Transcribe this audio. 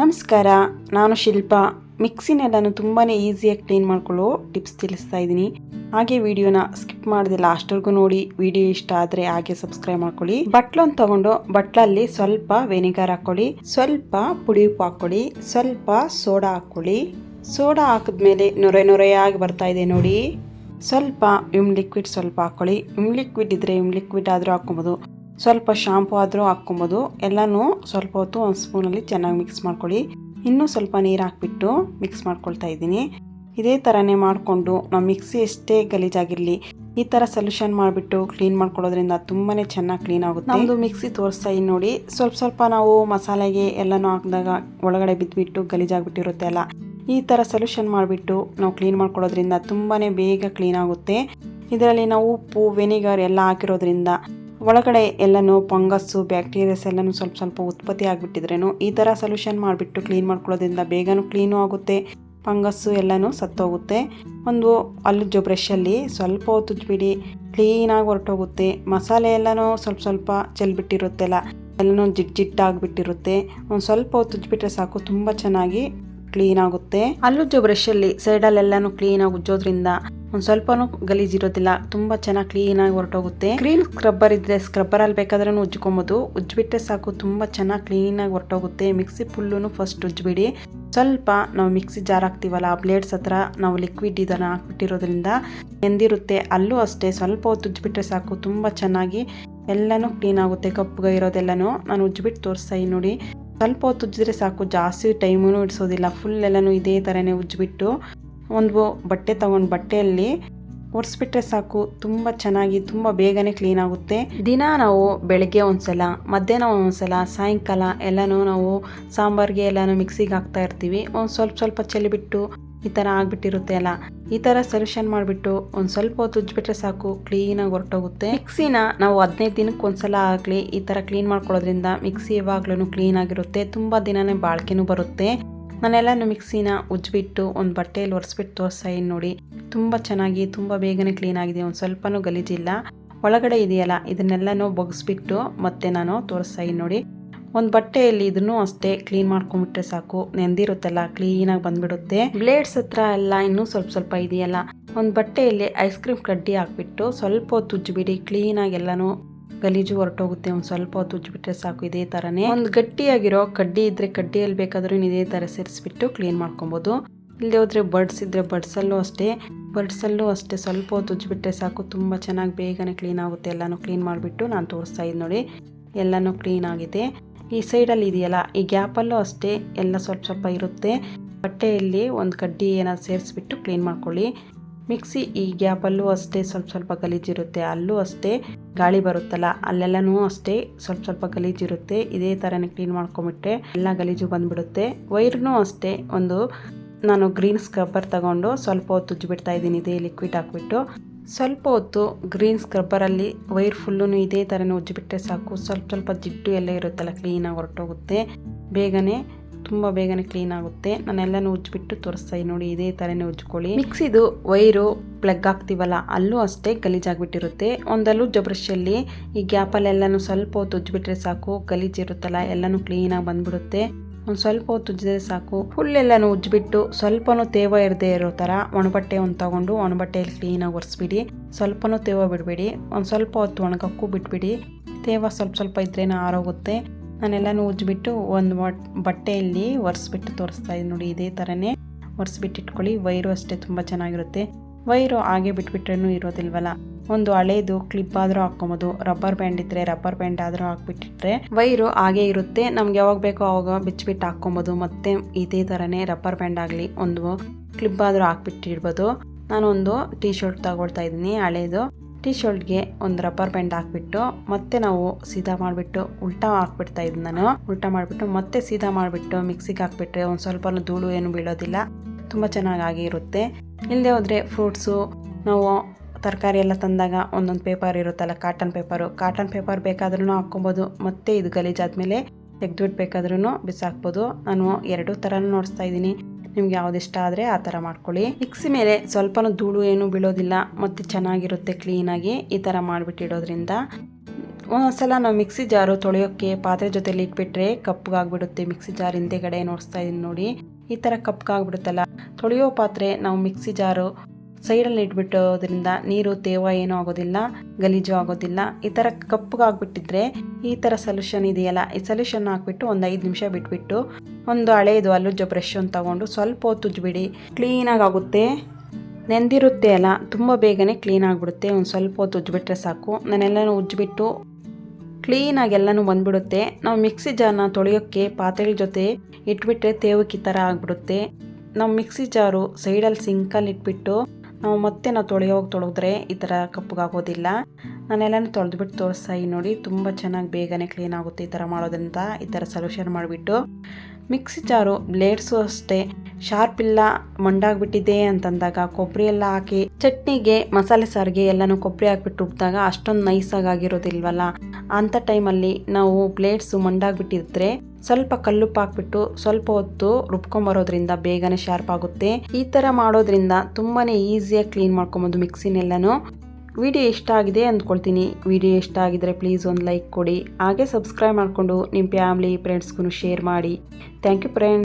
ನಮಸ್ಕಾರ, ನಾನು ಶಿಲ್ಪ. ಮಿಕ್ಸಿನೆಲ್ಲನೂ ತುಂಬಾ ಈಸಿಯಾಗಿ ಕ್ಲೀನ್ ಮಾಡ್ಕೊಳ್ಳೋ ಟಿಪ್ಸ್ ತಿಳಿಸ್ತಾ ಇದ್ದೀನಿ. ಹಾಗೆ ವಿಡಿಯೋನ ಸ್ಕಿಪ್ ಮಾಡದೆ ಲಾಸ್ಟ್ವರೆಗೂ ನೋಡಿ, ವಿಡಿಯೋ ಇಷ್ಟ ಆದರೆ ಹಾಗೆ ಸಬ್ಸ್ಕ್ರೈಬ್ ಮಾಡ್ಕೊಳ್ಳಿ. ಬಟ್ಲೊಂದು ತಗೊಂಡು ಬಟ್ಲಲ್ಲಿ ಸ್ವಲ್ಪ ವೆನಿಗರ್ ಹಾಕೊಳ್ಳಿ ಸ್ವಲ್ಪ ಪುಡಿ ಉಪ್ಪು ಹಾಕೊಳ್ಳಿ ಸ್ವಲ್ಪ ಸೋಡಾ ಹಾಕ್ಕೊಳ್ಳಿ. ಸೋಡಾ ಹಾಕಿದ್ಮೇಲೆ ನೊರೆ ನೊರೆಯಾಗಿ ಬರ್ತಾ ಇದೆ ನೋಡಿ. ಸ್ವಲ್ಪ ವಿಮ್ ಲಿಕ್ವಿಡ್ ಸ್ವಲ್ಪ ಹಾಕೊಳ್ಳಿ ವಿಮ್ ಲಿಕ್ವಿಡ್ ಇದ್ದರೆ ವಿಮ್ ಲಿಕ್ವಿಡ್ ಆದರೂ ಹಾಕೊಬೋದು ಸ್ವಲ್ಪ ಶಾಂಪು ಆದರೂ ಹಾಕ್ಕೊಬೋದು. ಎಲ್ಲನೂ ಸ್ವಲ್ಪ ಹೊತ್ತು ಒಂದು ಸ್ಪೂನಲ್ಲಿ ಚೆನ್ನಾಗಿ ಮಿಕ್ಸ್ ಮಾಡ್ಕೊಳ್ಳಿ. ಇನ್ನೂ ಸ್ವಲ್ಪ ನೀರು ಹಾಕ್ಬಿಟ್ಟು ಮಿಕ್ಸ್ ಮಾಡ್ಕೊಳ್ತಾ ಇದ್ದೀನಿ. ಇದೇ ಥರನೇ ಮಾಡಿಕೊಂಡು ನಾವು ಮಿಕ್ಸಿ ಎಷ್ಟೇ ಗಲೀಜಾಗಿರಲಿ, ಈ ಥರ ಸೊಲ್ಯೂಷನ್ ಮಾಡಿಬಿಟ್ಟು ಕ್ಲೀನ್ ಮಾಡ್ಕೊಳ್ಳೋದ್ರಿಂದ ತುಂಬಾ ಚೆನ್ನಾಗಿ ಕ್ಲೀನ್ ಆಗುತ್ತೆ. ನಮ್ಮದು ಮಿಕ್ಸಿ ತೋರಿಸ್ತಾ ಇನ್ನು ನೋಡಿ. ಸ್ವಲ್ಪ ಸ್ವಲ್ಪ ನಾವು ಮಸಾಲೆಗೆ ಎಲ್ಲನೂ ಹಾಕಿದಾಗ ಒಳಗಡೆ ಬಿದ್ದುಬಿಟ್ಟು ಗಲೀಜಾಗ್ಬಿಟ್ಟಿರುತ್ತೆ ಅಲ್ಲ. ಈ ಥರ ಸೊಲ್ಯೂಷನ್ ಮಾಡಿಬಿಟ್ಟು ನಾವು ಕ್ಲೀನ್ ಮಾಡ್ಕೊಳ್ಳೋದ್ರಿಂದ ತುಂಬಾ ಬೇಗ ಕ್ಲೀನ್ ಆಗುತ್ತೆ. ಇದರಲ್ಲಿ ನಾವು ಉಪ್ಪು ವೆನಿಗರ್ ಎಲ್ಲ ಹಾಕಿರೋದ್ರಿಂದ ಒಳಗಡೆ ಎಲ್ಲನೂ, ಫಂಗಸ್ಸು, ಬ್ಯಾಕ್ಟೀರಿಯಾಸ್ ಎಲ್ಲನೂ ಸ್ವಲ್ಪ ಸ್ವಲ್ಪ ಉತ್ಪತ್ತಿ ಆಗಿಬಿಟ್ಟಿದ್ರೇನು ಈ ಥರ ಸೊಲ್ಯೂಷನ್ ಮಾಡಿಬಿಟ್ಟು ಕ್ಲೀನ್ ಮಾಡ್ಕೊಳ್ಳೋದ್ರಿಂದ ಬೇಗನೂ ಕ್ಲೀನೂ ಆಗುತ್ತೆ. ಫಂಗಸ್ಸು ಎಲ್ಲನೂ ಸತ್ತೋಗುತ್ತೆ. ಒಂದು ಅಲ್ಲುಜ್ಜೋ ಬ್ರಷಲ್ಲಿ ಸ್ವಲ್ಪ ಹೊತ್ತು ಉಜ್ಬಿಡಿ ಕ್ಲೀನಾಗಿ ಹೊರಟೋಗುತ್ತೆ. ಮಸಾಲೆ ಎಲ್ಲನೂ ಸ್ವಲ್ಪ ಸ್ವಲ್ಪ ಚೆಲ್ಬಿಟ್ಟಿರುತ್ತೆಲ್ಲ ಎಲ್ಲನೂ ಜಿಡ್ ಜಿಡ್ಡಾಗಿಬಿಟ್ಟಿರುತ್ತೆ ಒಂದು ಸ್ವಲ್ಪ ಹೊತ್ತು ಉಜ್ಬಿಟ್ರೆ ಸಾಕು, ತುಂಬ ಚೆನ್ನಾಗಿ ಕ್ಲೀನ್ ಆಗುತ್ತೆ ಅಲ್ಲುಜ್ಜೋ ಬ್ರಷಲ್ಲಿ ಸೈಡಲ್ಲೆಲ್ಲನೂ ಕ್ಲೀನಾಗಿ ಉಜ್ಜೋದ್ರಿಂದ ಒಂದು ಸ್ವಲ್ಪನೂ ಗಲೀಜಿರೋದಿಲ್ಲ ತುಂಬ ಚೆನ್ನಾಗಿ ಕ್ಲೀನಾಗಿ ಹೊರಟೋಗುತ್ತೆ. ಕ್ಲೀನ್ ಸ್ಕ್ರಬ್ಬರ್ ಇದ್ರೆ ಸ್ಕ್ರಬ್ಬರಲ್ಲಿ ಬೇಕಾದ್ರೂ ಉಜ್ಕೊಬೋದು ಉಜ್ಜಿಬಿಟ್ಟರೆ ಸಾಕು, ತುಂಬ ಚೆನ್ನಾಗಿ ಕ್ಲೀನಾಗಿ ಹೊರಟೋಗುತ್ತೆ. ಮಿಕ್ಸಿ ಫುಲ್ಲೂ ಫಸ್ಟ್ ಉಜ್ಜಿಬಿಡಿ. ಸ್ವಲ್ಪ ನಾವು ಮಿಕ್ಸಿ ಜಾರ್ ಹಾಕ್ತಿವಲ್ಲ, ಆ ಬ್ಲೇಡ್ಸ್ ಹತ್ರ ನಾವು ಲಿಕ್ವಿಡ್ ಇದನ್ನು ಹಾಕ್ಬಿಟ್ಟಿರೋದ್ರಿಂದ ನೆಂದಿರುತ್ತೆ. ಅಲ್ಲೂ ಅಷ್ಟೇ, ಸ್ವಲ್ಪ ಹೊತ್ತು ಉಜ್ಜಿಬಿಟ್ರೆ ಸಾಕು, ತುಂಬ ಚೆನ್ನಾಗಿ ಎಲ್ಲನೂ ಕ್ಲೀನ್ ಆಗುತ್ತೆ ಕಪ್ಪಗೆ ಇರೋದೆಲ್ಲನೂ. ನಾನು ಉಜ್ಜಿಬಿಟ್ಟು ತೋರಿಸ್ತಾ ನೋಡಿ. ಸ್ವಲ್ಪ ಹೊತ್ತು ಉಜ್ಜಿದ್ರೆ ಸಾಕು, ಜಾಸ್ತಿ ಟೈಮೂ ಇಡಿಸೋದಿಲ್ಲ. ಫುಲ್ ಎಲ್ಲನೂ ಇದೇ ಥರನೇ ಉಜ್ಬಿಟ್ಟು ಒಂದು ಬಟ್ಟೆ ತಗೊಂಡು ಬಟ್ಟೆಯಲ್ಲಿ ಒರೆಸ್ಬಿಟ್ರೆ ಸಾಕು. ತುಂಬ ಚೆನ್ನಾಗಿ, ತುಂಬ ಬೇಗನೆ ಕ್ಲೀನ್ ಆಗುತ್ತೆ. ದಿನ ನಾವು ಬೆಳಗ್ಗೆ ಒಂದ್ಸಲ, ಮಧ್ಯಾಹ್ನ ಒಂದ್ಸಲ, ಸಾಯಂಕಾಲ ಎಲ್ಲನೂ ನಾವು ಸಾಂಬಾರ್ಗೆ ಎಲ್ಲನೂ ಮಿಕ್ಸಿಗೆ ಹಾಕ್ತಾ ಇರ್ತೀವಿ. ಒಂದು ಸ್ವಲ್ಪ ಸ್ವಲ್ಪ ಚೆಲ್ಲಿಬಿಟ್ಟು ಈ ಥರ ಆಗಿಬಿಟ್ಟಿರುತ್ತೆ ಅಲ್ಲ. ಈ ಥರ ಸೊಲ್ಯೂಷನ್ ಮಾಡಿಬಿಟ್ಟು ಒಂದು ಸ್ವಲ್ಪ ಹೊತ್ತು ಉಜ್ಜಿಬಿಟ್ರೆ ಸಾಕು ಕ್ಲೀನಾಗಿ ಹೊರಟೋಗುತ್ತೆ. ಮಿಕ್ಸಿನ ನಾವು ಹದಿನೈದು ದಿನಕ್ಕೆ ಒಂದ್ಸಲ ಆಗಲಿ ಈ ಥರ ಕ್ಲೀನ್ ಮಾಡ್ಕೊಳ್ಳೋದ್ರಿಂದ ಮಿಕ್ಸಿ ಯಾವಾಗ್ಲೂ ಕ್ಲೀನ್ ಆಗಿರುತ್ತೆ. ತುಂಬ ದಿನನೇ ಬಾಳ್ಕೆನೂ ಬರುತ್ತೆ. ನಾನೆಲ್ಲನೂ ಮಿಕ್ಸಿನ ಉಜ್ಜಿಬಿಟ್ಟು ಒಂದು ಬಟ್ಟೆಯಲ್ಲಿ ಒರೆಸ್ಬಿಟ್ಟು ತೋರಿಸ್ತಾ ಇದ್ದೀನಿ ನೋಡಿ. ತುಂಬ ಚೆನ್ನಾಗಿ, ತುಂಬ ಬೇಗನೆ ಕ್ಲೀನ್ ಆಗಿದೆ. ಒಂದು ಸ್ವಲ್ಪನೂ ಗಲೀಜಿಲ್ಲ. ಒಳಗಡೆ ಇದೆಯಲ್ಲ, ಇದನ್ನೆಲ್ಲನೂ ಬಗ್ಸ್ಬಿಟ್ಟು ಮತ್ತೆ ನಾನು ತೋರಿಸ್ತಾ ಇದ್ದೀನಿ ನೋಡಿ. ಒಂದು ಬಟ್ಟೆಯಲ್ಲಿ ಇದನ್ನು ಅಷ್ಟೇ ಕ್ಲೀನ್ ಮಾಡ್ಕೊಂಡ್ಬಿಟ್ರೆ ಸಾಕು. ನೆಂದಿರುತ್ತಲ್ಲ ಕ್ಲೀನಾಗಿ ಬಂದ್ಬಿಡುತ್ತೆ. ಬ್ಲೇಡ್ಸ್ ಹತ್ರ ಎಲ್ಲ ಇನ್ನೂ ಸ್ವಲ್ಪ ಸ್ವಲ್ಪ ಇದೆಯಲ್ಲ, ಒಂದು ಬಟ್ಟೆಯಲ್ಲಿ ಐಸ್ ಕ್ರೀಮ್ ಕಡ್ಡಿ ಹಾಕ್ಬಿಟ್ಟು ಸ್ವಲ್ಪ ಹೊತ್ತು ಉಜ್ಜಿಬಿಡಿ. ಕ್ಲೀನಾಗಿ ಎಲ್ಲನೂ ಗಲೀಜು ಹೊರಟೋಗುತ್ತೆ, ಒಂದು ಸ್ವಲ್ಪ ಹೊತ್ತು ಉಜ್ಜಿಬಿಟ್ರೆ ಸಾಕು, ಇದೇ ಥರನೇ ಒಂದು ಗಟ್ಟಿಯಾಗಿರೋ ಕಡ್ಡಿ ಇದ್ರೆ ಕಡ್ಡಿಯಲ್ಲಿ ಬೇಕಾದ್ರೂ ಇದೇ ಥರ ಸೇರಿಸ್ಬಿಟ್ಟು ಕ್ಲೀನ್ ಮಾಡ್ಕೊಬೋದು. ಇಲ್ಲದೆ ಹೋದ್ರೆ ಬರ್ಡ್ಸ್ ಇದ್ರೆ ಬರ್ಡ್ಸಲ್ಲೂ ಅಷ್ಟೇ. ಬರ್ಡ್ಸಲ್ಲೂ ಅಷ್ಟೇ, ಸ್ವಲ್ಪ ಹೊತ್ತು ಉಜ್ಜಿಬಿಟ್ರೆ ಸಾಕು, ತುಂಬ ಚೆನ್ನಾಗಿ ಬೇಗನೆ ಕ್ಲೀನ್ ಆಗುತ್ತೆ. ಎಲ್ಲನೂ ಕ್ಲೀನ್ ಮಾಡಿಬಿಟ್ಟು ನಾನು ತೋರಿಸ್ತಾ ಇದ್ದೀನಿ ನೋಡಿ, ಎಲ್ಲನೂ ಕ್ಲೀನ್ ಆಗಿದೆ. ಈ ಸೈಡಲ್ಲಿ ಇದೆಯಲ್ಲ, ಈ ಗ್ಯಾಪಲ್ಲೂ ಅಷ್ಟೇ, ಎಲ್ಲ ಸ್ವಲ್ಪ ಸ್ವಲ್ಪ ಇರುತ್ತೆ. ಬಟ್ಟೆಯಲ್ಲಿ ಒಂದು ಕಡ್ಡಿ ಏನಾದ್ರು ಸೇರಿಸ್ಬಿಟ್ಟು ಕ್ಲೀನ್ ಮಾಡ್ಕೊಳ್ಳಿ. ಮಿಕ್ಸಿ ಈ ಗ್ಯಾಪಲ್ಲೂ ಅಷ್ಟೇ ಸ್ವಲ್ಪ ಸ್ವಲ್ಪ ಗಲೀಜಿರುತ್ತೆ ಅಲ್ಲೂ ಅಷ್ಟೇ ಗಾಳಿ ಬರುತ್ತಲ್ಲ, ಅಲ್ಲೆಲ್ಲನೂ ಅಷ್ಟೇ ಸ್ವಲ್ಪ ಸ್ವಲ್ಪ ಗಲೀಜಿರುತ್ತೆ ಇದೇ ಥರನೇ ಕ್ಲೀನ್ ಮಾಡ್ಕೊಂಬಿಟ್ರೆ ಎಲ್ಲ ಗಲೀಜು ಬಂದ್ಬಿಡುತ್ತೆ. ವೈರ್ನೂ ಅಷ್ಟೇ, ಒಂದು ನಾನು ಗ್ರೀನ್ ಸ್ಕ್ರಬ್ಬರ್ ತಗೊಂಡು ಸ್ವಲ್ಪ ಹೊತ್ತು ಉಜ್ಜಿಬಿಡ್ತಾ ಇದ್ದೀನಿ, ಇದೇ ಲಿಕ್ವಿಡ್ ಹಾಕ್ಬಿಟ್ಟು. ಸ್ವಲ್ಪ ಹೊತ್ತು ಗ್ರೀನ್ ಸ್ಕ್ರಬ್ಬರಲ್ಲಿ ವೈರ್ ಫುಲ್ಲೂ ಇದೇ ಥರನೇ ಉಜ್ಜಿಬಿಟ್ರೆ ಸಾಕು, ಸ್ವಲ್ಪ ಸ್ವಲ್ಪ ಜಿಡ್ಡು ಎಲ್ಲ ಇರುತ್ತಲ್ಲ ಕ್ಲೀನಾಗಿ ಹೊರಟೋಗುತ್ತೆ. ಬೇಗನೆ ತುಂಬ ಬೇಗನೆ ಕ್ಲೀನ್ ಆಗುತ್ತೆ. ನಾನೆಲ್ಲನೂ ಉಜ್ಜಿಬಿಟ್ಟು ತೋರಿಸ್ತಾ ಇದ್ದೀನಿ ನೋಡಿ, ಇದೇ ಥರನೇ ಉಜ್ಕೊಳ್ಳಿ. ಮಿಕ್ಸಿದು ವೈರು ಪ್ಲಗ್ ಹಾಕ್ತೀವಲ್ಲ ಅಲ್ಲೂ ಅಷ್ಟೇ ಗಲೀಜಾಗ್ಬಿಟ್ಟಿರುತ್ತೆ. ಒಂದಲ್ಲೂ ಜಬ್ರಷಲ್ಲಿ ಈ ಗ್ಯಾಪಲ್ಲೆಲ್ಲನೂ ಸ್ವಲ್ಪ ಹೊತ್ತು ಉಜ್ಜಿಬಿಟ್ರೆ ಸಾಕು ಗಲೀಜಿರುತ್ತಲ್ಲ ಎಲ್ಲನೂ ಕ್ಲೀನಾಗಿ ಬಂದ್ಬಿಡುತ್ತೆ. ಒಂದು ಸ್ವಲ್ಪ ಹೊತ್ತು ಉಜ್ಜಿದ್ರೆ ಸಾಕು ಫುಲ್ ಎಲ್ಲನೂ ಉಜ್ಜಿಬಿಟ್ಟು ಸ್ವಲ್ಪನೂ ತೇವ ಇರದೇ ಇರೋ ಥರ ಒಣಬಟ್ಟೆ ಒಂದು ತೊಗೊಂಡು ಒಣಬಟ್ಟೆಯಲ್ಲಿ ಕ್ಲೀನಾಗಿ ಒರೆಸ್ಬಿಡಿ. ಸ್ವಲ್ಪನೂ ತೇವ ಬಿಡಬೇಡಿ, ಒಂದು ಸ್ವಲ್ಪ ಹೊತ್ತು ಒಣಗಕ್ಕೂ ಬಿಟ್ಬಿಡಿ. ತೇವ ಸ್ವಲ್ಪ ಸ್ವಲ್ಪ ಇದ್ರೇನೋ ಆರೋಗುತ್ತೆ. ನಾನೆಲ್ಲನೂ ಉಜ್ಜಿಬಿಟ್ಟು ಒಂದು ಬಟ್ಟೆಯಲ್ಲಿ ಒರೆಸ್ಬಿಟ್ಟು ತೋರಿಸ್ತಾ ಇದ್ದೀನಿ ನೋಡಿ ಇದೇ ಥರನೇ ಒರೆಸ್ಬಿಟ್ಟು ಇಟ್ಕೊಳ್ಳಿ ವೈರು ಅಷ್ಟೇ ತುಂಬ ಚೆನ್ನಾಗಿರುತ್ತೆ. ವೈರು ಹಾಗೆ ಬಿಟ್ಬಿಟ್ರೇನು ಇರೋದಿಲ್ವಲ್ಲ. ಒಂದು ಹಳೇದು ಕ್ಲಿಪ್ ಆದರೂ ಹಾಕ್ಕೊಬೋದು. ರಬ್ಬರ್ ಬ್ಯಾಂಡ್ ಇದ್ದರೆ ರಬ್ಬರ್ ಬ್ಯಾಂಡ್ ಆದರೂ ಹಾಕ್ಬಿಟ್ಟಿಟ್ರೆ ವೈರು ಹಾಗೆ ಇರುತ್ತೆ. ನಮ್ಗೆ ಯಾವಾಗ ಬೇಕೋ ಅವಾಗ ಬಿಚ್ಚಿಬಿಟ್ಟು ಹಾಕ್ಕೊಬೋದು. ಮತ್ತೆ ಇದೇ ಥರನೇ ರಬ್ಬರ್ ಬ್ಯಾಂಡ್ ಆಗಲಿ ಒಂದು ಕ್ಲಿಪ್ ಆದರೂ ಹಾಕ್ಬಿಟ್ಟಿರ್ಬೋದು ನಾನೊಂದು ಟೀ ಶರ್ಟ್ ತಗೊಳ್ತಾ ಇದ್ದೀನಿ ಹಳೇದು. ಟೀ ಶರ್ಟ್ಗೆ ಒಂದು ರಬ್ಬರ್ ಬ್ಯಾಂಡ್ ಹಾಕ್ಬಿಟ್ಟು ಮತ್ತೆ ನಾವು ಸೀದಾ ಮಾಡಿಬಿಟ್ಟು ಉಲ್ಟಾ ಹಾಕ್ಬಿಡ್ತಾ ಇದ್ದೀನಿ ನಾನು. ಉಲ್ಟಾ ಮಾಡಿಬಿಟ್ಟು ಮತ್ತೆ ಸೀದಾ ಮಾಡಿಬಿಟ್ಟು ಮಿಕ್ಸಿಗೆ ಹಾಕ್ಬಿಟ್ರೆ ಒಂದು ಸ್ವಲ್ಪ ಧೂಳು ಏನು ಬೀಳೋದಿಲ್ಲ. ತುಂಬ ಚೆನ್ನಾಗಿ ಇರುತ್ತೆ. ಇಲ್ಲದೆ ಹೋದರೆ ಫ್ರೂಟ್ಸು ನಾವು ತರಕಾರಿ ಎಲ್ಲ ತಂದಾಗ ಒಂದೊಂದು ಪೇಪರ್ ಇರುತ್ತಲ್ಲ, ಕಾಟನ್ ಪೇಪರು. ಕಾಟನ್ ಪೇಪರ್ ಬೇಕಾದ್ರೂ ಹಾಕ್ಕೊಬೋದು. ಮತ್ತೆ ಇದು ಗಲೀಜಾದ್ಮೇಲೆ ತೆಗೆದುಬಿಟ್ಬೇಕಾದ್ರೂ ಬಿಸಾಕ್ಬೋದು. ನಾನು ಎರಡೂ ಥರನೂ ನೋಡಿಸ್ತಾ ಇದ್ದೀನಿ. ನಿಮ್ಗೆ ಯಾವ್ದು ಇಷ್ಟ ಆದರೆ ಆ ಥರ ಮಾಡ್ಕೊಳ್ಳಿ. ಮಿಕ್ಸಿ ಮೇಲೆ ಸ್ವಲ್ಪನೂ ಧೂಳು ಏನು ಬೀಳೋದಿಲ್ಲ, ಮತ್ತು ಚೆನ್ನಾಗಿರುತ್ತೆ ಕ್ಲೀನಾಗಿ ಈ ಥರ ಮಾಡಿಬಿಟ್ಟಿಡೋದ್ರಿಂದ ಒಂದೊಂದ್ಸಲ ನಾವು ಮಿಕ್ಸಿ ಜಾರು ತೊಳೆಯೋಕ್ಕೆ ಪಾತ್ರೆ ಜೊತೆಲಿ ಇಟ್ಬಿಟ್ರೆ ಕಪ್ಪಗಾಗ್ಬಿಡುತ್ತೆ ಮಿಕ್ಸಿ ಜಾರ್ ಹಿಂದೆಗಡೆ ನೋಡಿಸ್ತಾ ಇದೀನಿ ನೋಡಿ. ಈ ಥರ ಕಪ್ಪಗಾಗ್ಬಿಡುತ್ತಲ್ಲ ತೊಳೆಯೋ ಪಾತ್ರೆ ನಾವು ಮಿಕ್ಸಿ ಜಾರು ಸೈಡಲ್ಲಿ ಇಟ್ಬಿಟ್ಟೋದ್ರಿಂದ ನೀರು, ತೇವ ಏನೂ ಆಗೋದಿಲ್ಲ, ಗಲೀಜು ಆಗೋದಿಲ್ಲ. ಈ ಥರ ಕಪ್ಪಗಾಗ್ಬಿಟ್ಟಿದ್ರೆ ಈ ಥರ ಸೊಲ್ಯೂಷನ್ ಇದೆಯಲ್ಲ? ಈ ಸೊಲ್ಯೂಷನ್ ಹಾಕ್ಬಿಟ್ಟು ಒಂದು ಐದು ನಿಮಿಷ ಬಿಟ್ಬಿಟ್ಟು ಒಂದು ಹಳೆಯದು ಅಲ್ಲುಜ್ಜೋ ಬ್ರಷ್ ಒಂದು ತಗೊಂಡು ಸ್ವಲ್ಪ ಹೊತ್ತು ಉಜ್ಜಿಬಿಡಿ ಕ್ಲೀನಾಗಿ ಆಗುತ್ತೆ ನೆಂದಿರುತ್ತೆ ಅಲ್ಲ, ತುಂಬ ಬೇಗನೆ ಕ್ಲೀನ್ ಆಗಿಬಿಡುತ್ತೆ. ಒಂದು ಸ್ವಲ್ಪ ಹೊತ್ತು ಉಜ್ಜಿಬಿಟ್ರೆ ಸಾಕು. ನಾನೆಲ್ಲನೂ ಉಜ್ಜಿಬಿಟ್ಟು ಕ್ಲೀನಾಗಿ ಎಲ್ಲನೂ ಬಂದ್ಬಿಡುತ್ತೆ. ನಾವು ಮಿಕ್ಸಿ ಜಾರ್ನ ತೊಳೆಯೋಕ್ಕೆ ಪಾತ್ರೆಗಳ ಜೊತೆ ಇಟ್ಬಿಟ್ರೆ ತೇವಕ್ಕೆ ಥರ ಆಗಿಬಿಡುತ್ತೆ. ನಾವು ಮಿಕ್ಸಿ ಜಾರು ಸೈಡಲ್ಲಿ ಸಿಂಕಲ್ಲಿ ಇಟ್ಬಿಟ್ಟು ನಾವು ಮತ್ತೆ ನಾವು ತೊಳೆಯೋಗಿ ತೊಳೆದ್ರೆ ಈ ಥರ ಕಪ್ಪಗಾಗೋದಿಲ್ಲ. ನಾನೆಲ್ಲನೂ ತೊಳೆದ್ಬಿಟ್ಟು ತೋರಿಸ್ತಾ ನೋಡಿ, ತುಂಬ ಚೆನ್ನಾಗಿ ಬೇಗನೆ ಕ್ಲೀನ್ ಆಗುತ್ತೆ ಈ ಥರ ಮಾಡೋದ್ರಿಂದ. ಈ ಥರ ಸೊಲ್ಯೂಷನ್ ಮಾಡಿಬಿಟ್ಟು ಮಿಕ್ಸಿ ಜಾರು ಬ್ಲೇಡ್ಸು ಅಷ್ಟೇ. ಶಾರ್ಪ್ ಇಲ್ಲ, ಮಂಡಾಗ್ಬಿಟ್ಟಿದೆ ಅಂತಂದಾಗ ಕೊಬ್ಬರಿ ಎಲ್ಲ ಹಾಕಿ, ಚಟ್ನಿಗೆ ಮಸಾಲೆ ಸಾರಿಗೆ ಎಲ್ಲನೂ ಕೊಬ್ಬರಿ ಹಾಕ್ಬಿಟ್ಟು ರುಬ್ಬಿದಾಗ ಅಷ್ಟೊಂದು ನೈಸಾಗಿ ಆಗಿರೋದಿಲ್ವಲ್ಲ? ಅಂಥ ಟೈಮಲ್ಲಿ ನಾವು ಬ್ಲೇಡ್ಸು ಮಂಡಾಗ್ಬಿಟ್ಟಿದ್ರೆ ಸ್ವಲ್ಪ ಕಲ್ಲುಪ್ಪು ಹಾಕ್ಬಿಟ್ಟು ಸ್ವಲ್ಪ ಹೊತ್ತು ರುಬ್ಕೊಂಬರೋದ್ರಿಂದ ಬೇಗನೆ ಶಾರ್ಪ್ ಆಗುತ್ತೆ. ಈ ಥರ ಮಾಡೋದ್ರಿಂದ ತುಂಬಾ ಈಸಿಯಾಗಿ ಕ್ಲೀನ್ ಮಾಡ್ಕೊಬೋದು ಮಿಕ್ಸಿನೆಲ್ಲನೂ. ವಿಡಿಯೋ ಇಷ್ಟ ಆಗಿದೆ ಅಂದ್ಕೊಳ್ತೀನಿ. ವಿಡಿಯೋ ಇಷ್ಟ ಆಗಿದ್ರೆ ಪ್ಲೀಸ್ ಒಂದು ಲೈಕ್ ಕೊಡಿ. ಹಾಗೆ ಸಬ್ಸ್ಕ್ರೈಬ್ ಮಾಡಿಕೊಂಡು ನಿಮ್ಮ ಫ್ಯಾಮ್ಲಿ ಫ್ರೆಂಡ್ಸ್ಗೂ ಶೇರ್ ಮಾಡಿ. Thank you friends